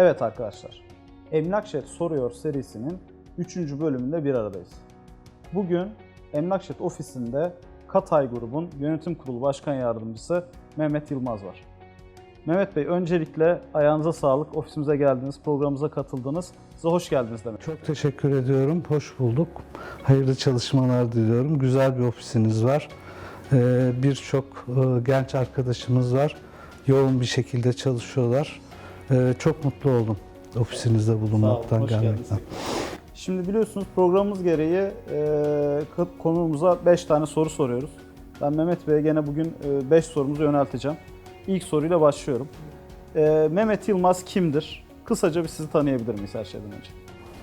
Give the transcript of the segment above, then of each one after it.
Evet arkadaşlar, Emlak Şef Soruyor serisinin 3. bölümünde bir aradayız. Bugün Emlak Şef ofisinde Katay Grubun Yönetim Kurulu Başkan Yardımcısı Mehmet Yılmaz var. Mehmet Bey öncelikle ayağınıza sağlık, ofisimize geldiniz, programımıza katıldınız. Size hoş geldiniz demek. Çok teşekkür ediyorum. Hoş bulduk. Hayırlı çalışmalar diliyorum. Güzel bir ofisiniz var. Ee, Birçok e, genç arkadaşımız var. Yoğun bir şekilde çalışıyorlar. Ee, Çok mutlu oldum ofisinizde bulunmaktan, geldiniz. gelmekten. Şimdi biliyorsunuz programımız gereği e, konuğumuza 5 tane soru soruyoruz. Ben Mehmet Bey'e gene bugün 5 sorumuzu yönelteceğim. İlk soruyla başlıyorum. E, Mehmet Yılmaz kimdir? Kısaca bir sizi tanıyabilir miyiz her şeyden önce?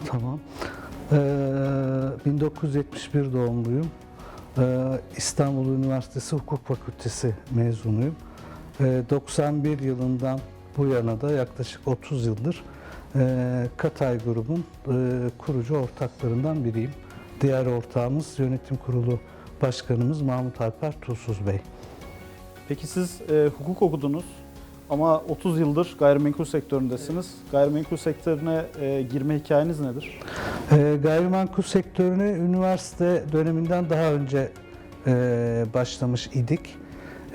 Tamam. Ee, 1971 doğumluyum. Ee, İstanbul Üniversitesi Hukuk Fakültesi mezunuyum. Ee, 91 yılından bu yana da yaklaşık 30 yıldır e, Katay grubun e, kurucu ortaklarından biriyim. Diğer ortağımız yönetim kurulu başkanımız Mahmut Alper Tuğsuz Bey. Peki siz e, hukuk okudunuz ama 30 yıldır gayrimenkul sektöründesiniz. Gayrimenkul sektörüne e, girme hikayeniz nedir? E, gayrimenkul sektörüne üniversite döneminden daha önce e, başlamış idik.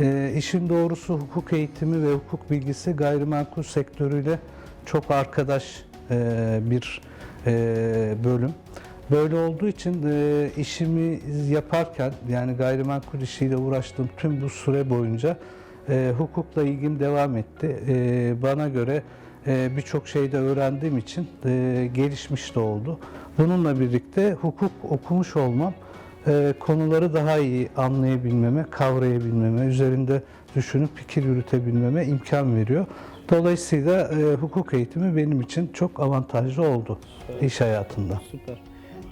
E, işin doğrusu hukuk eğitimi ve hukuk bilgisi gayrimenkul sektörüyle çok arkadaş e, bir e, bölüm. Böyle olduğu için e, işimi yaparken yani gayrimenkul işiyle uğraştığım tüm bu süre boyunca e, hukukla ilgim devam etti. E, bana göre e, birçok şeyde öğrendiğim için e, gelişmiş de oldu. Bununla birlikte hukuk okumuş olmam e, konuları daha iyi anlayabilmeme, kavrayabilmeme, üzerinde düşünüp fikir yürütebilmeme imkan veriyor. Dolayısıyla e, hukuk eğitimi benim için çok avantajlı oldu iş hayatında. Süper.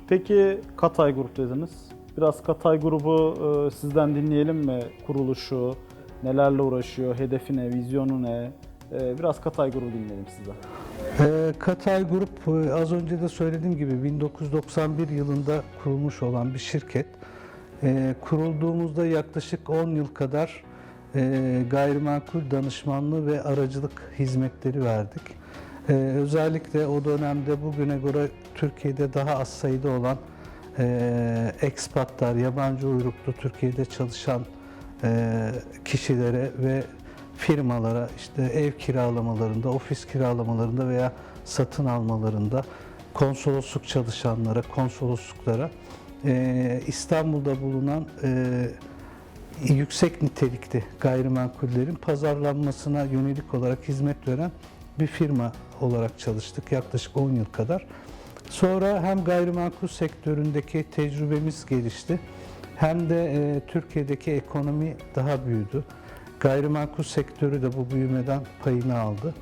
Peki Katay Grup dediniz. Biraz Katay grubu e, sizden dinleyelim mi? Kuruluşu, nelerle uğraşıyor, hedefi ne, vizyonu ne? E, biraz Katay grubu dinleyelim sizden. Ee, Katay Grup e, az önce de söylediğim gibi 1991 yılında kurulmuş olan bir şirket. Ee, Kurulduğumuzda yaklaşık 10 yıl kadar e, gayrimenkul danışmanlığı ve aracılık hizmetleri verdik. Ee, Özellikle o dönemde bugüne göre Türkiye'de daha az sayıda olan e, ekspatlar, yabancı uyruklu Türkiye'de çalışan kişilere ve firmalara işte ev kiralamalarında, ofis kiralamalarında veya satın almalarında konsolosluk çalışanlara, konsolosluklara e, İstanbul'da bulunan e, yüksek nitelikli gayrimenkullerin pazarlanmasına yönelik olarak hizmet veren bir firma olarak çalıştık yaklaşık 10 yıl kadar. Sonra hem gayrimenkul sektöründeki tecrübemiz gelişti hem de e, Türkiye'deki ekonomi daha büyüdü. Gayrimenkul sektörü de bu büyümeden payını aldı.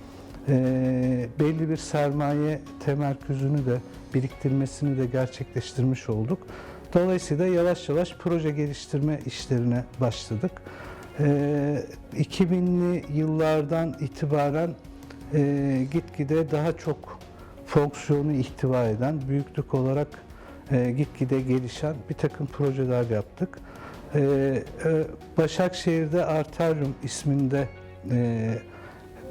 E, belli bir sermaye temerküzünü de biriktirmesini de gerçekleştirmiş olduk. Dolayısıyla yavaş yavaş proje geliştirme işlerine başladık. E, 2000'li yıllardan itibaren e, gitgide daha çok fonksiyonu ihtiva eden, büyüklük olarak e, gitgide gelişen bir takım projeler yaptık. E, e, Başakşehir'de Arterium isminde e,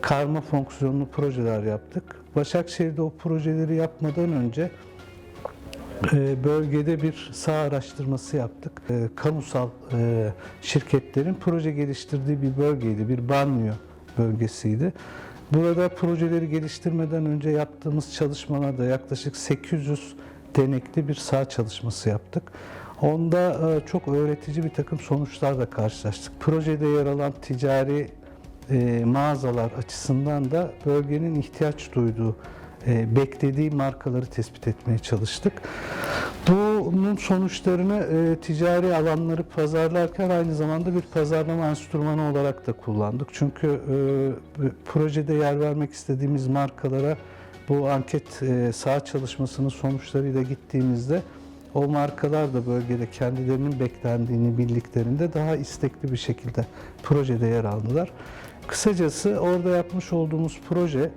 karma fonksiyonlu projeler yaptık. Başakşehir'de o projeleri yapmadan önce e, bölgede bir saha araştırması yaptık. E, Kamusal şirketlerin proje geliştirdiği bir bölgeydi, bir banyo bölgesiydi. Burada projeleri geliştirmeden önce yaptığımız çalışmalarda yaklaşık 800 denekli bir saha çalışması yaptık. Onda e, çok öğretici bir takım sonuçlarla karşılaştık. Projede yer alan ticari e, mağazalar açısından da bölgenin ihtiyaç duyduğu, e, beklediği markaları tespit etmeye çalıştık. Bunun sonuçlarını ticari alanları pazarlarken aynı zamanda bir pazarlama enstrümanı olarak da kullandık. Çünkü projede yer vermek istediğimiz markalara bu anket saha çalışmasının sonuçlarıyla gittiğimizde o markalar da bölgede kendilerinin beklendiğini bildiklerinde daha istekli bir şekilde projede yer aldılar. Kısacası orada yapmış olduğumuz proje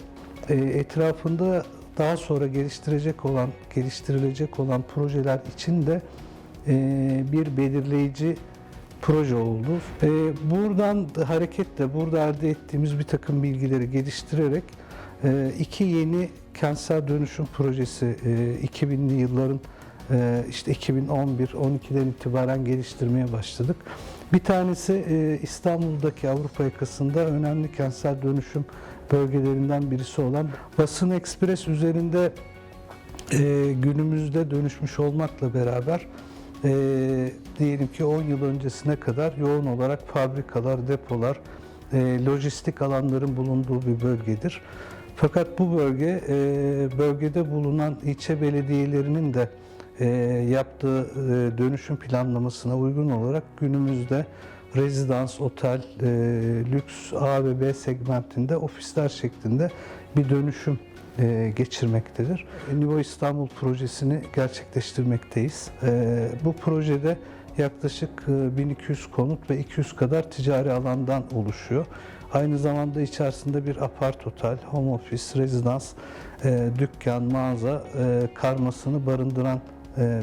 e, etrafında daha sonra geliştirecek olan, geliştirilecek olan projeler için de e, bir belirleyici proje oldu. E, buradan da hareketle burada elde ettiğimiz bir takım bilgileri geliştirerek iki yeni kentsel dönüşüm projesi e, 2000'li yılların işte 2011-12'den itibaren geliştirmeye başladık. Bir tanesi e, İstanbul'daki Avrupa yakasında önemli kentsel dönüşüm bölgelerinden birisi olan Basın Ekspres üzerinde e, günümüzde dönüşmüş olmakla beraber e, diyelim ki 10 yıl öncesine kadar yoğun olarak fabrikalar, depolar, lojistik alanların bulunduğu bir bölgedir. Fakat bu bölge bölgede bulunan ilçe belediyelerinin de yaptığı e, dönüşüm planlamasına uygun olarak günümüzde rezidans, otel, e, lüks A ve B segmentinde ofisler şeklinde bir dönüşüm e, geçirmektedir. Nivo İstanbul projesini gerçekleştirmekteyiz. Bu projede yaklaşık e, 1200 konut ve 200 kadar ticari alandan oluşuyor. Aynı zamanda içerisinde bir apart otel, home office, rezidans, dükkan, mağaza karmasını barındıran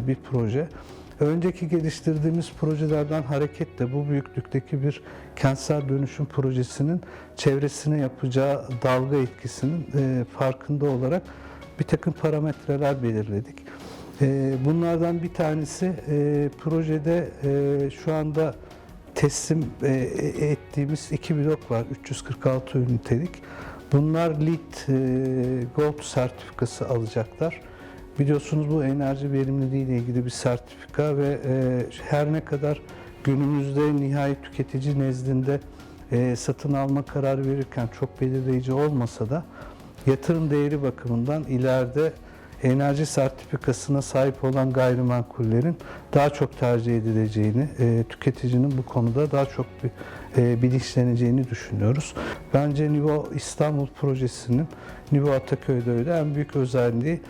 bir proje. Önceki geliştirdiğimiz projelerden hareketle bu büyüklükteki bir kentsel dönüşüm projesinin çevresine yapacağı dalga etkisinin e, farkında olarak bir takım parametreler belirledik. E, bunlardan bir tanesi e, projede e, şu anda teslim e, ettiğimiz iki blok var, 346 ünitelik. Bunlar LEED e, Gold sertifikası alacaklar. Biliyorsunuz bu enerji verimliliği ile ilgili bir sertifika ve e, her ne kadar günümüzde nihai tüketici nezdinde e, satın alma kararı verirken çok belirleyici olmasa da yatırım değeri bakımından ileride enerji sertifikasına sahip olan gayrimenkullerin daha çok tercih edileceğini, e, tüketicinin bu konuda daha çok bir, bilinçleneceğini düşünüyoruz. Bence Nivo İstanbul projesinin Nivo Ataköy'de öyle en büyük özelliği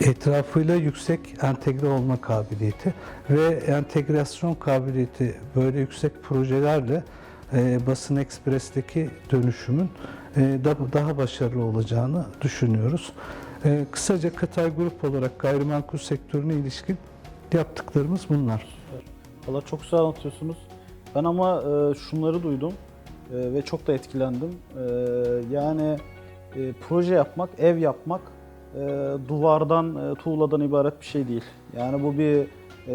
etrafıyla yüksek entegre olma kabiliyeti ve entegrasyon kabiliyeti böyle yüksek projelerle e, Basın Ekspres'teki dönüşümün e, da- daha başarılı olacağını düşünüyoruz. E, kısaca Katay Grup olarak gayrimenkul sektörüne ilişkin yaptıklarımız bunlar. Valla çok güzel anlatıyorsunuz. Ben ama e, şunları duydum e, ve çok da etkilendim. E, yani e, proje yapmak, ev yapmak e, duvardan, e, tuğladan ibaret bir şey değil. Yani bu bir e,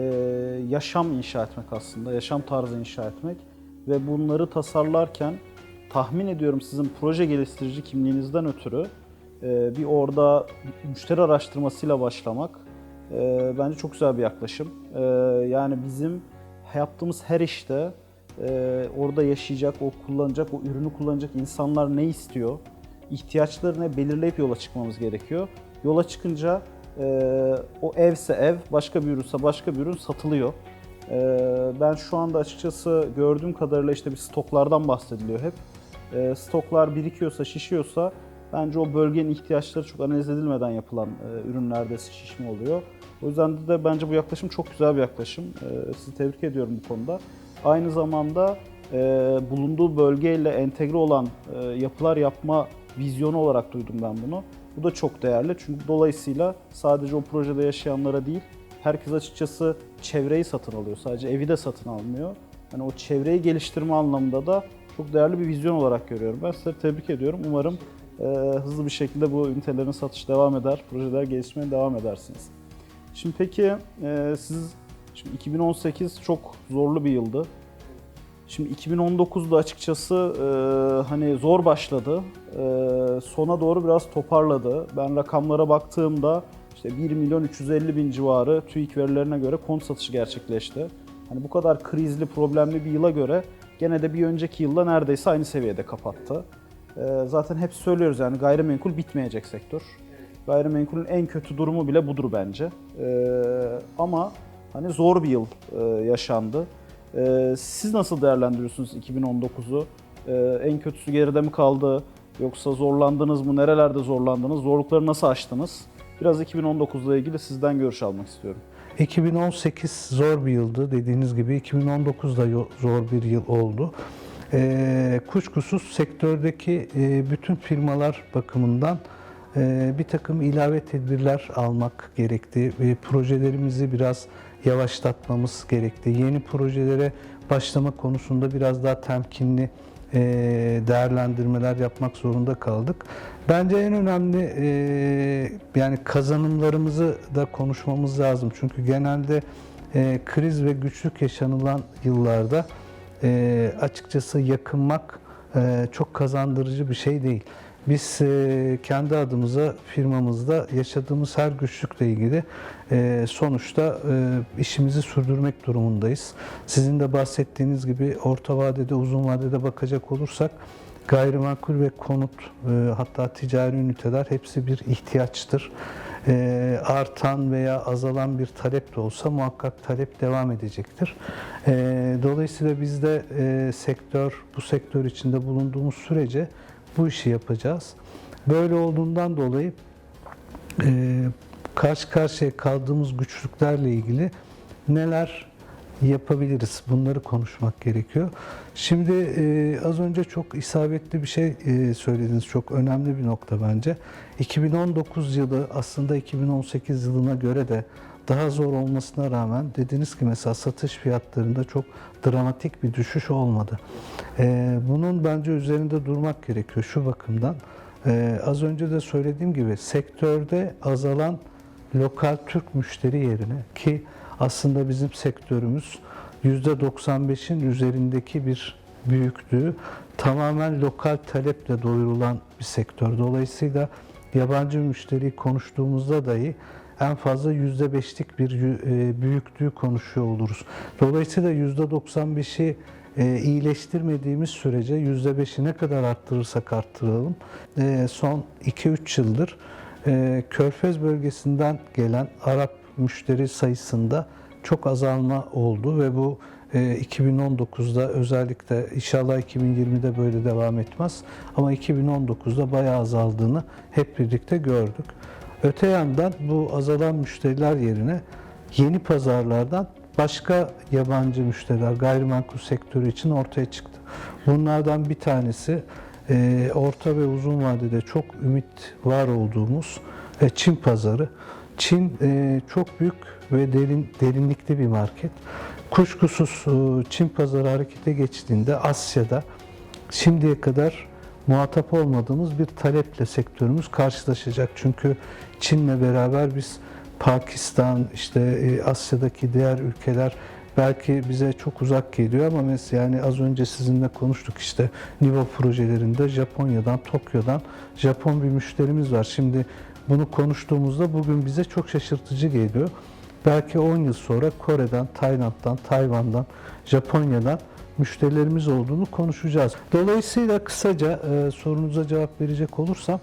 yaşam inşa etmek aslında, yaşam tarzı inşa etmek. Ve bunları tasarlarken tahmin ediyorum sizin proje geliştirici kimliğinizden ötürü e, bir orada müşteri araştırmasıyla başlamak e, bence çok güzel bir yaklaşım. E, yani bizim yaptığımız her işte e, orada yaşayacak, o kullanacak, o ürünü kullanacak insanlar ne istiyor, ihtiyaçlarını belirleyip yola çıkmamız gerekiyor. Yola çıkınca e, o evse ev, başka bir ürünse başka bir ürün satılıyor. E, ben şu anda açıkçası gördüğüm kadarıyla işte bir stoklardan bahsediliyor hep. E, stoklar birikiyorsa, şişiyorsa bence o bölgenin ihtiyaçları çok analiz edilmeden yapılan e, ürünlerde şişme oluyor. O yüzden de bence bu yaklaşım çok güzel bir yaklaşım. E, sizi tebrik ediyorum bu konuda. Aynı zamanda e, bulunduğu bölgeyle entegre olan e, yapılar yapma vizyonu olarak duydum ben bunu. Bu da çok değerli çünkü dolayısıyla sadece o projede yaşayanlara değil, herkes açıkçası çevreyi satın alıyor. Sadece evi de satın almıyor. Yani o çevreyi geliştirme anlamında da çok değerli bir vizyon olarak görüyorum. Ben sizleri tebrik ediyorum. Umarım e, hızlı bir şekilde bu ünitelerin satış devam eder, projeler gelişmeye devam edersiniz. Şimdi peki e, siz şimdi 2018 çok zorlu bir yıldı. Şimdi 2019'da açıkçası e, hani zor başladı. E, sona doğru biraz toparladı. Ben rakamlara baktığımda işte 1 milyon 350 bin civarı TÜİK verilerine göre konut satışı gerçekleşti. Hani bu kadar krizli, problemli bir yıla göre gene de bir önceki yılla neredeyse aynı seviyede kapattı. E, zaten hep söylüyoruz yani gayrimenkul bitmeyecek sektör. Gayrimenkulün en kötü durumu bile budur bence. E, ama hani zor bir yıl e, yaşandı. Ee, siz nasıl değerlendiriyorsunuz 2019'u? Ee, en kötüsü geride mi kaldı? Yoksa zorlandınız mı? Nerelerde zorlandınız? Zorlukları nasıl aştınız? Biraz 2019 ile ilgili sizden görüş almak istiyorum. 2018 zor bir yıldı. Dediğiniz gibi 2019 da zor bir yıl oldu. Ee, kuşkusuz sektördeki e, bütün firmalar bakımından e, bir takım ilave tedbirler almak gerekti. ve projelerimizi biraz yavaşlatmamız gerekti. Yeni projelere başlama konusunda biraz daha temkinli e, değerlendirmeler yapmak zorunda kaldık. Bence en önemli e, yani kazanımlarımızı da konuşmamız lazım. Çünkü genelde e, kriz ve güçlük yaşanılan yıllarda açıkçası yakınmak çok kazandırıcı bir şey değil. Biz e, kendi adımıza firmamızda yaşadığımız her güçlükle ilgili e, sonuçta e, işimizi sürdürmek durumundayız. Sizin de bahsettiğiniz gibi orta vadede, uzun vadede bakacak olursak gayrimenkul ve konut e, hatta ticari üniteler hepsi bir ihtiyaçtır. E, artan veya azalan bir talep de olsa muhakkak talep devam edecektir. E, dolayısıyla biz de e, sektör, bu sektör içinde bulunduğumuz sürece bu işi yapacağız. Böyle olduğundan dolayı e, karşı karşıya kaldığımız güçlüklerle ilgili neler yapabiliriz? Bunları konuşmak gerekiyor. Şimdi e, az önce çok isabetli bir şey e, söylediniz. Çok önemli bir nokta bence. 2019 yılı aslında 2018 yılına göre de daha zor olmasına rağmen dediniz ki mesela satış fiyatlarında çok dramatik bir düşüş olmadı. E, bunun bence üzerinde durmak gerekiyor şu bakımdan. E, az önce de söylediğim gibi sektörde azalan lokal Türk müşteri yerine ki aslında bizim sektörümüz %95'in üzerindeki bir büyüklüğü tamamen lokal taleple doyurulan bir sektör. Dolayısıyla yabancı müşteriyi konuştuğumuzda dahi en fazla %5'lik bir e, büyüklüğü konuşuyor oluruz. Dolayısıyla %95'i e, iyileştirmediğimiz sürece %5'i ne kadar arttırırsak arttıralım e, son 2-3 yıldır Körfez bölgesinden gelen Arap müşteri sayısında çok azalma oldu ve bu e, 2019'da özellikle inşallah 2020'de böyle devam etmez ama 2019'da bayağı azaldığını hep birlikte gördük. Öte yandan bu azalan müşteriler yerine yeni pazarlardan başka yabancı müşteriler gayrimenkul sektörü için ortaya çıktı. Bunlardan bir tanesi e, orta ve uzun vadede çok ümit var olduğumuz e, Çin pazarı. Çin e, çok büyük ve derin derinlikli bir market. Kuşkusuz e, Çin pazarı harekete geçtiğinde Asya'da şimdiye kadar muhatap olmadığımız bir taleple sektörümüz karşılaşacak. Çünkü Çin'le beraber biz Pakistan, işte e, Asya'daki diğer ülkeler belki bize çok uzak geliyor ama mesela yani az önce sizinle konuştuk işte Nivo projelerinde Japonya'dan, Tokyo'dan Japon bir müşterimiz var. Şimdi bunu konuştuğumuzda bugün bize çok şaşırtıcı geliyor. Belki 10 yıl sonra Kore'den, Tayland'dan, Tayvan'dan, Japonya'dan müşterilerimiz olduğunu konuşacağız. Dolayısıyla kısaca e, sorunuza cevap verecek olursam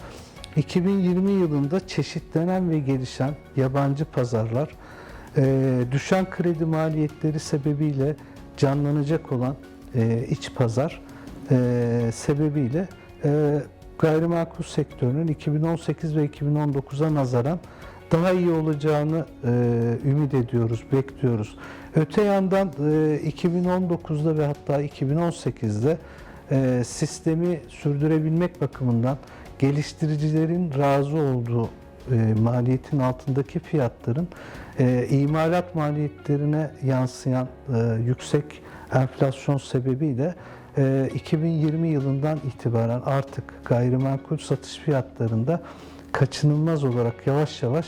2020 yılında çeşitlenen ve gelişen yabancı pazarlar, e, düşen kredi maliyetleri sebebiyle canlanacak olan e, iç pazar e, sebebiyle e, gayrimenkul sektörünün 2018 ve 2019'a nazaran daha iyi olacağını e, ümit ediyoruz, bekliyoruz. Öte yandan e, 2019'da ve hatta 2018'de e, sistemi sürdürebilmek bakımından geliştiricilerin razı olduğu e, maliyetin altındaki fiyatların e, imalat maliyetlerine yansıyan e, yüksek enflasyon sebebiyle e, 2020 yılından itibaren artık gayrimenkul satış fiyatlarında kaçınılmaz olarak yavaş yavaş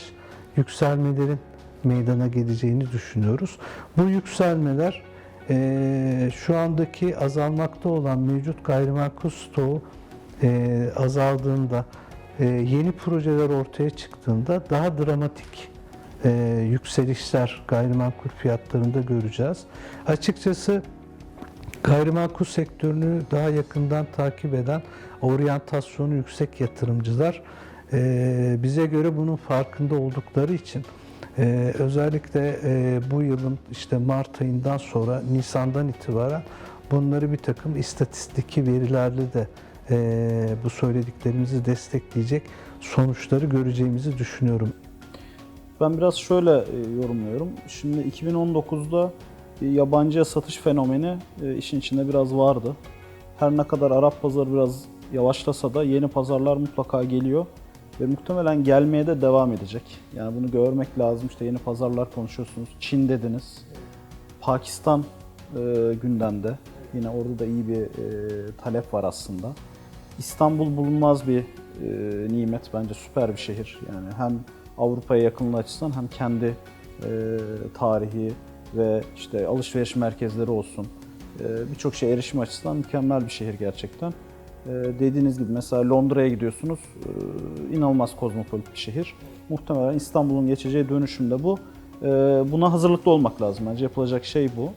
yükselmelerin meydana geleceğini düşünüyoruz. Bu yükselmeler e, şu andaki azalmakta olan mevcut gayrimenkul stoğu e, azaldığında, e, yeni projeler ortaya çıktığında daha dramatik e, yükselişler gayrimenkul fiyatlarında göreceğiz. Açıkçası gayrimenkul sektörünü daha yakından takip eden oryantasyonu yüksek yatırımcılar e, bize göre bunun farkında oldukları için e, özellikle e, bu yılın işte Mart ayından sonra Nisan'dan itibaren bunları bir takım istatistiki verilerle de e, bu söylediklerimizi destekleyecek sonuçları göreceğimizi düşünüyorum. Ben biraz şöyle e, yorumluyorum. Şimdi 2019'da bir yabancıya satış fenomeni e, işin içinde biraz vardı. Her ne kadar Arap pazarı biraz yavaşlasa da yeni pazarlar mutlaka geliyor ve muhtemelen gelmeye de devam edecek. Yani bunu görmek lazım. İşte yeni pazarlar konuşuyorsunuz. Çin dediniz. Pakistan e, gündemde. Yine orada da iyi bir e, talep var aslında. İstanbul bulunmaz bir e, nimet bence süper bir şehir. Yani hem Avrupa'ya yakınlığı açısından hem kendi e, tarihi ve işte alışveriş merkezleri olsun. E, Birçok şey erişim açısından mükemmel bir şehir gerçekten. E, dediğiniz gibi mesela Londra'ya gidiyorsunuz. E, inanılmaz kozmopolit bir şehir. Muhtemelen İstanbul'un geçeceği dönüşümde bu. E, buna hazırlıklı olmak lazım. Bence yapılacak şey bu.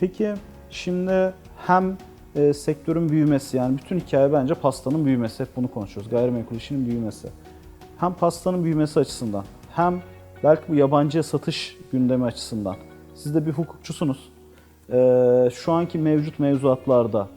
Peki şimdi hem e, sektörün büyümesi yani bütün hikaye bence pastanın büyümesi. Hep bunu konuşuyoruz. Gayrimenkul işinin büyümesi. Hem pastanın büyümesi açısından hem belki bu yabancıya satış gündemi açısından. Siz de bir hukukçusunuz. Şu anki mevcut mevzuatlarda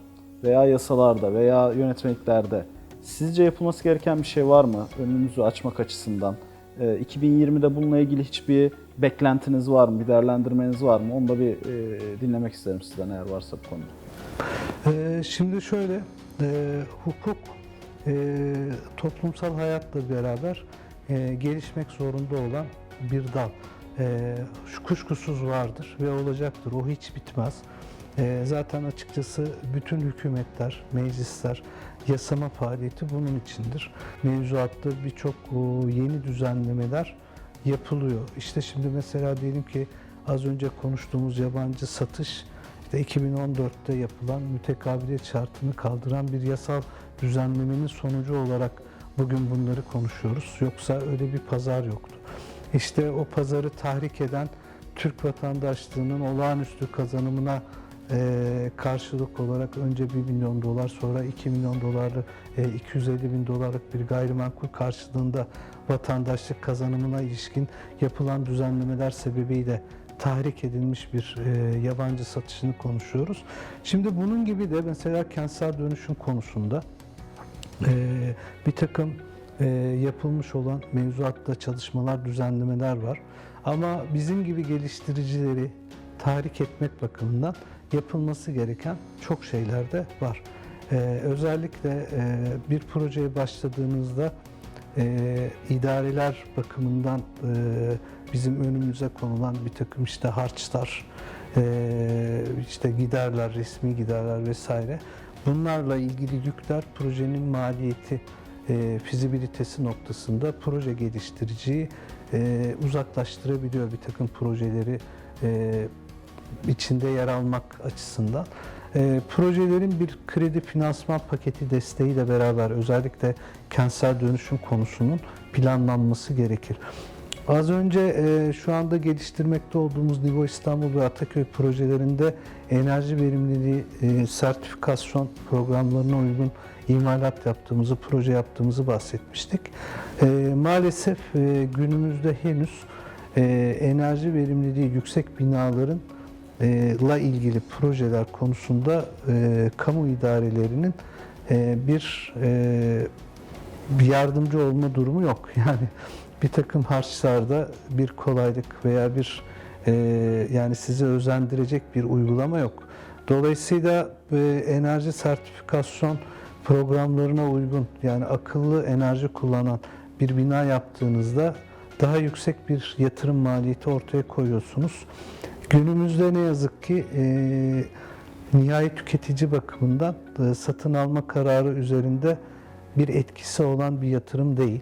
veya yasalarda veya yönetmeliklerde sizce yapılması gereken bir şey var mı? Önünüzü açmak açısından. E, 2020'de bununla ilgili hiçbir beklentiniz var mı? Bir değerlendirmeniz var mı? Onu da bir e, dinlemek isterim sizden eğer varsa bu konuda. Ee, şimdi şöyle, e, hukuk e, toplumsal hayatla beraber gelişmek zorunda olan bir dal. Kuşkusuz vardır ve olacaktır. O hiç bitmez. E, zaten açıkçası bütün hükümetler, meclisler, yasama faaliyeti bunun içindir. Mevzuatta birçok o, yeni düzenlemeler yapılıyor. İşte şimdi mesela diyelim ki az önce konuştuğumuz yabancı satış işte 2014'te yapılan mütekabiliyet şartını kaldıran bir yasal düzenlemenin sonucu olarak bugün bunları konuşuyoruz. Yoksa öyle bir pazar yoktu. İşte o pazarı tahrik eden Türk vatandaşlığının olağanüstü kazanımına e, karşılık olarak önce 1 milyon dolar sonra 2 milyon dolarlı e, 250 bin dolarlık bir gayrimenkul karşılığında vatandaşlık kazanımına ilişkin yapılan düzenlemeler sebebiyle tahrik edilmiş bir e, yabancı satışını konuşuyoruz. Şimdi bunun gibi de mesela kentsel dönüşüm konusunda e, bir takım e, yapılmış olan mevzuatta çalışmalar, düzenlemeler var. Ama bizim gibi geliştiricileri tahrik etmek bakımından yapılması gereken çok şeyler de var. E, özellikle e, bir projeye başladığınızda e, idareler bakımından e, bizim önümüze konulan bir takım işte harçlar, e, işte giderler, resmi giderler vesaire. Bunlarla ilgili yükler projenin maliyeti, e, fizibilitesi noktasında proje geliştiriciyi e, uzaklaştırabiliyor bir takım projeleri e, içinde yer almak açısından. E, projelerin bir kredi finansman paketi desteğiyle beraber özellikle kentsel dönüşüm konusunun planlanması gerekir. Az önce e, şu anda geliştirmekte olduğumuz Nivo İstanbul ve Ataköy projelerinde enerji verimliliği e, sertifikasyon programlarına uygun imalat yaptığımızı, proje yaptığımızı bahsetmiştik. E, maalesef e, günümüzde henüz e, enerji verimliliği yüksek binaların la ilgili projeler konusunda e, kamu idarelerinin e, bir e, yardımcı olma durumu yok. Yani bir takım harçlarda bir kolaylık veya bir e, yani sizi özendirecek bir uygulama yok. Dolayısıyla e, enerji sertifikasyon programlarına uygun yani akıllı enerji kullanan bir bina yaptığınızda daha yüksek bir yatırım maliyeti ortaya koyuyorsunuz. Günümüzde ne yazık ki e, nihai tüketici bakımından e, satın alma kararı üzerinde bir etkisi olan bir yatırım değil.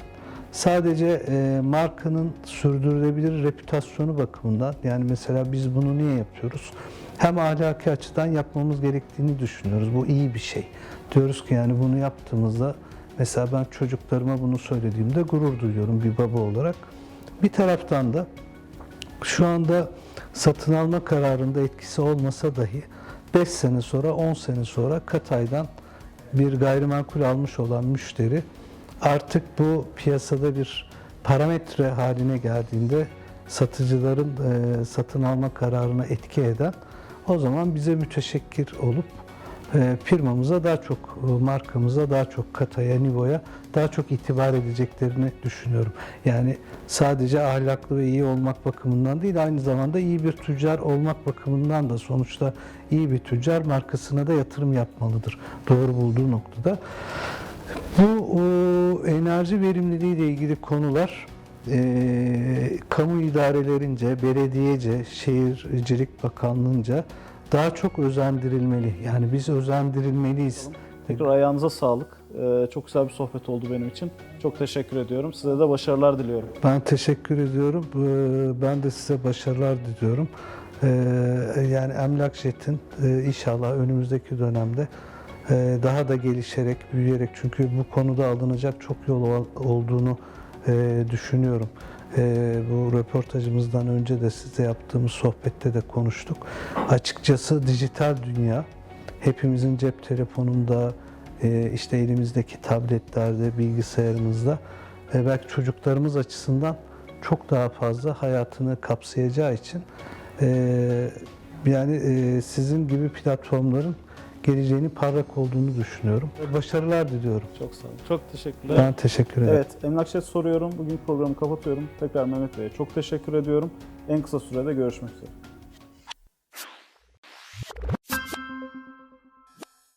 Sadece e, markanın sürdürülebilir reputasyonu bakımından yani mesela biz bunu niye yapıyoruz? Hem ahlaki açıdan yapmamız gerektiğini düşünüyoruz. Bu iyi bir şey. Diyoruz ki yani bunu yaptığımızda mesela ben çocuklarıma bunu söylediğimde gurur duyuyorum bir baba olarak. Bir taraftan da şu anda satın alma kararında etkisi olmasa dahi 5 sene sonra 10 sene sonra Katay'dan bir gayrimenkul almış olan müşteri artık bu piyasada bir parametre haline geldiğinde satıcıların e, satın alma kararına etki eden o zaman bize müteşekkir olup firmamıza daha çok, e, markamıza daha çok Katay'a, Nivo'ya daha çok itibar edeceklerini düşünüyorum. Yani sadece ahlaklı ve iyi olmak bakımından değil, aynı zamanda iyi bir tüccar olmak bakımından da sonuçta iyi bir tüccar markasına da yatırım yapmalıdır doğru bulduğu noktada. Bu o, enerji verimliliği ile ilgili konular e, kamu idarelerince, belediyece, şehircilik bakanlığınca daha çok özendirilmeli. Yani biz özendirilmeliyiz. Tekrar ayağınıza sağlık. Ee, çok güzel bir sohbet oldu benim için. Çok teşekkür ediyorum. Size de başarılar diliyorum. Ben teşekkür ediyorum. Ee, Ben de size başarılar diliyorum. Ee, Yani Emlak Jet'in e, inşallah önümüzdeki dönemde e, daha da gelişerek, büyüyerek çünkü bu konuda alınacak çok yol ol- olduğunu e, düşünüyorum. E, Bu röportajımızdan önce de size yaptığımız sohbette de konuştuk. Açıkçası dijital dünya hepimizin cep telefonunda, e, işte elimizdeki tabletlerde, bilgisayarımızda ve belki çocuklarımız açısından çok daha fazla hayatını kapsayacağı için e, yani e, sizin gibi platformların geleceğinin parlak olduğunu düşünüyorum. Başarılar diliyorum. Çok sağ olun. Çok teşekkürler. Ben teşekkür ederim. Evet, Emlakşet soruyorum. Bugün programı kapatıyorum. Tekrar Mehmet Bey'e çok teşekkür ediyorum. En kısa sürede görüşmek üzere.